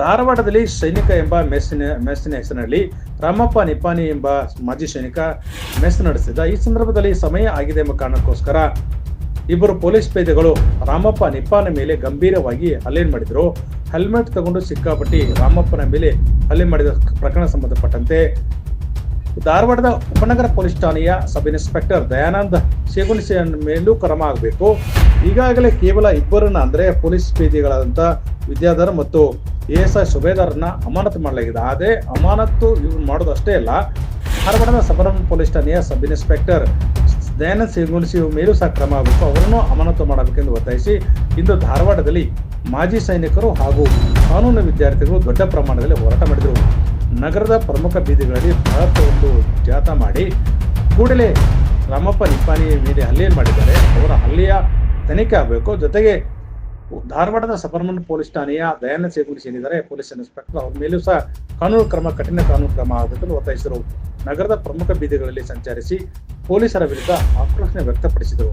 ಧಾರವಾಡದಲ್ಲಿ ಸೈನಿಕ ಎಂಬ ಮೆಸ್ಸಿನ ಮೆಸ್ಸಿನ ಹೆಸರಿನಲ್ಲಿ ರಾಮಪ್ಪ ನಿಪ್ಪಾನಿ ಎಂಬ ಮಾಜಿ ಸೈನಿಕ ಮೆಸ್ ನಡೆಸಿದ ಈ ಸಂದರ್ಭದಲ್ಲಿ ಸಮಯ ಆಗಿದೆ ಎಂಬ ಕಾರಣಕ್ಕೋಸ್ಕರ ಇಬ್ಬರು ಪೊಲೀಸ್ ಪೇದೆಗಳು ರಾಮಪ್ಪ ನಿಪ್ಪಾನ ಮೇಲೆ ಗಂಭೀರವಾಗಿ ಹಲ್ಲೆ ಮಾಡಿದರು. ಹೆಲ್ಮೆಟ್ ತಗೊಂಡು ಸಿಕ್ಕಾಪಟ್ಟಿ ರಾಮಪ್ಪನ ಮೇಲೆ ಹಲ್ಲೆ ಮಾಡಿದ ಪ್ರಕರಣ ಸಂಬಂಧಪಟ್ಟಂತೆ ಧಾರವಾಡದ ಉಪನಗರ ಪೊಲೀಸ್ ಠಾಣೆಯ ಸಬ್ ಇನ್ಸ್ಪೆಕ್ಟರ್ ದಯಾನಂದ್ ಶೇಗುಣಿಸಿ ಮೇಲೂ ಕ್ರಮ ಆಗಬೇಕು. ಈಗಾಗಲೇ ಕೇವಲ ಇಬ್ಬರನ್ನ ಅಂದರೆ ಪೊಲೀಸ್ ಪೇದಿಗಳಾದಂಥ ವಿದ್ಯಾಧರ್ ಮತ್ತು ಎ ಎಸ್ ಐ ಸುಬೇದಾರನ್ನ ಅಮಾನತು ಮಾಡಲಾಗಿದೆ. ಆದರೆ ಅಮಾನತು ಇವ್ರು ಮಾಡೋದಷ್ಟೇ ಅಲ್ಲ. ಧಾರವಾಡದ ಸಬರಂ ಪೊಲೀಸ್ ಠಾಣೆಯ ಸಬ್ ಇನ್ಸ್ಪೆಕ್ಟರ್ ದಯಾನಂದ್ ಸಿಂಗುಣಿಸಿ ಮೇಲೂ ಸಹ ಕ್ರಮ ಆಗಬೇಕು. ಅವರನ್ನು ಅಮಾನತು ಮಾಡಬೇಕೆಂದು ಒತ್ತಾಯಿಸಿ ಇಂದು ಧಾರವಾಡದಲ್ಲಿ ಮಾಜಿ ಸೈನಿಕರು ಹಾಗೂ ಕಾನೂನು ವಿದ್ಯಾರ್ಥಿಗಳು ದೊಡ್ಡ ಪ್ರಮಾಣದಲ್ಲಿ ಹೋರಾಟ ಮಾಡಿದರು. ನಗರದ ಪ್ರಮುಖ ಬೀದಿಗಳಲ್ಲಿ ಬೃಹತ್ ಒಂದು ಜಾಥಾ ಮಾಡಿ ಕೂಡಲೇ ರಾಮಪ್ಪ ನಿಪ್ಪಾಣಿ ಮೇಲೆ ಹಲ್ಲೆ ಮಾಡಿದ್ದಾರೆ ಅವರ ಹಲ್ಲೆಯ ತನಿಖೆ ಆಗಬೇಕು ಜೊತೆಗೆ ಧಾರವಾಡದ ಸಬರ್ಮನ್ ಪೊಲೀಸ್ ಠಾಣೆಯ ದಯಾನಂದ ಸೇಗುಡಿಸಿ ಏನಿದ್ದಾರೆ ಪೊಲೀಸ್ ಇನ್ಸ್ಪೆಕ್ಟರ್ ಅವ್ರ ಮೇಲೂ ಸಹ ಕಾನೂನು ಕ್ರಮ ಕಠಿಣ ಕಾನೂನು ಕ್ರಮ ಆಗಬೇಕೆಂದು ಒತ್ತಾಯಿಸಿದರು ನಗರದ ಪ್ರಮುಖ ಬೀದಿಗಳಲ್ಲಿ ಸಂಚರಿಸಿ ಪೊಲೀಸರ ವಿರುದ್ಧ ಆಕ್ರೋಶ ವ್ಯಕ್ತಪಡಿಸಿದರು